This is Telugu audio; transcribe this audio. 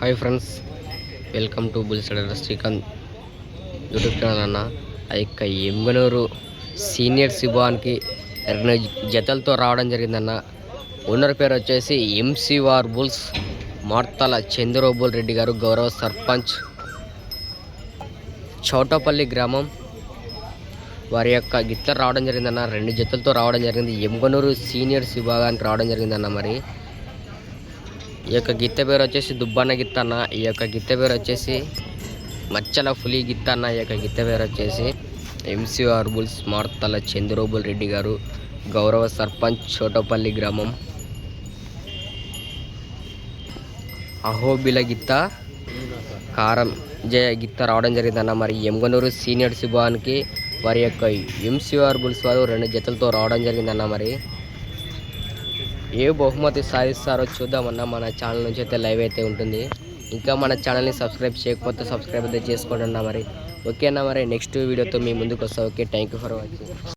హాయ్ ఫ్రెండ్స్ వెల్కమ్ టు బుల్సడర్ శ్రీకాంత్ యూట్యూబ్ ఛానల్ అన్న. ఆ యొక్క ఎంగనూరు సీనియర్ శివానికి రెండు జతలతో రావడం జరిగిందన్న. ఓనర్ పేరు వచ్చేసి ఎంసీఆర్ బుల్స్ మార్తల చంద్రబాబుల్ రెడ్డి గారు గౌరవ సర్పంచ్. చౌటపల్లి గ్రామం వారి యొక్క గిట్ల రావడం జరిగిందన్న రెండు జతలతో రావడం జరిగింది. ఎమ్గనూరు సీనియర్స్ విభాగానికి రావడం జరిగిందన్న మరి. ఈ యొక్క గిత్త పేరు వచ్చేసి దుబ్బన్న గిత్త అన్న ఈ యొక్క గిత్త పేరు వచ్చేసి మచ్చల పులి గిత్త అన్న ఈ యొక్క గిత్త పేరు వచ్చేసి ఎంసీఆర్ బుల్స్ మార్తల చంద్రోబుల్ రెడ్డి గారు గౌరవ సర్పంచ్ చోటపల్లి గ్రామం. అహోబిల గిత్త కారం జయ గిత్త రావడం జరిగిందన్న. మరి ఎమ్గనూరు సీనియర్ శిభానికి వారి యొక్క ఎంసీఆర్ బుల్స్ వారు రెండు జతలతో రావడం జరిగిందన్న. మరి ఏ బహుమతి సాధిస్తారో చూద్దామన్నా మన ఛానల్ నుంచి అయితే లైవ్ అయితే ఉంటుంది. ఇంకా మన ఛానల్ని సబ్స్క్రైబ్ చేయకపోతే సబ్స్క్రైబ్ అయితే చేసుకోండి అన్న మరి. ఓకేనా మరి? నెక్స్ట్ వీడియోతో మీ ముందుకు వస్తా. Okay thank you for watching.